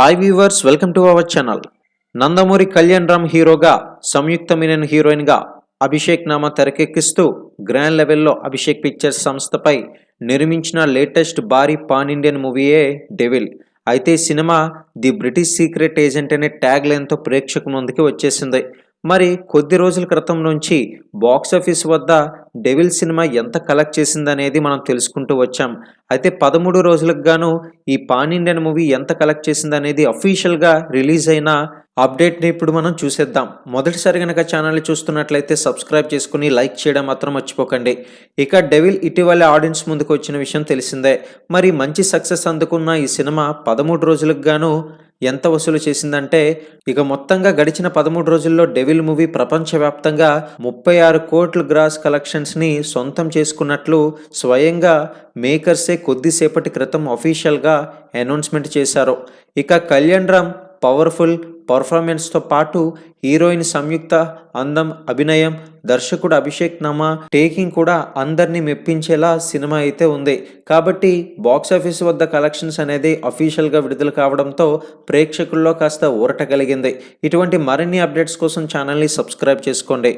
Hi viewers welcome to our channel Nandamuri Kalyan Ram హీరోగా సంయుక్త మీనన్ హీరోయిన్గా Abhishek Nama తెరకెక్కిస్తూ grand లెవెల్లో Abhishek pictures సంస్థపై నిర్మించిన లేటెస్ట్ భారీ పాన్ ఇండియన్ మూవీయే డెవిల్. అయితే cinema the British secret agent అనే ట్యాగ్ లైన్తో ప్రేక్షకుల ముందుకి వచ్చేసింది. మరి కొద్ది రోజుల క్రితం నుంచి బాక్స్ ఆఫీస్ వద్ద డెవిల్ సినిమా ఎంత కలెక్ట్ చేసిందనేది మనం తెలుసుకుంటూ వచ్చాం. అయితే పదమూడు రోజులకు గాను ఈ పాన్ ఇండియన్ మూవీ ఎంత కలెక్ట్ చేసిందనేది అఫీషియల్గా రిలీజ్ అయిన అప్డేట్ని ఇప్పుడు మనం చూసేద్దాం. మొదటిసారి కనుక ఛానల్ చూస్తున్నట్లయితే సబ్స్క్రైబ్ చేసుకుని లైక్ చేయడం మాత్రం మర్చిపోకండి. ఇక డెవిల్ ఇటీవల ఆడియన్స్ ముందుకు వచ్చిన విషయం తెలిసిందే. మరి మంచి సక్సెస్ అందుకున్న ఈ సినిమా పదమూడు రోజులకు గాను ఎంత వసూలు చేసిందంటే ఇక మొత్తంగా గడిచిన పదమూడు రోజుల్లో డెవిల్ మూవీ ప్రపంచవ్యాప్తంగా ముప్పై ఆరు కోట్ల గ్రాస్ కలెక్షన్స్ని సొంతం చేసుకున్నట్లు స్వయంగా మేకర్సే కొద్దిసేపటి క్రితం అఫీషియల్గా అనౌన్స్మెంట్ చేశారు. ఇక కళ్యాణ్ రామ్ పవర్ఫుల్ పర్ఫార్మెన్స్తో పాటు హీరోయిన్ సంయుక్త అందం అభినయం దర్శకుడు అభిషేక్ నమా టేకింగ్ కూడా అందరినీ మెప్పించేలా సినిమా అయితే ఉంది. కాబట్టి బాక్స్ ఆఫీస్ వద్ద కలెక్షన్స్ అనేది అఫీషియల్గా విడుదల కావడంతో ప్రేక్షకుల్లో కాస్త ఊరట కలిగింది. ఇటువంటి మరిన్ని అప్డేట్స్ కోసం ఛానల్ని సబ్స్క్రైబ్ చేసుకోండి.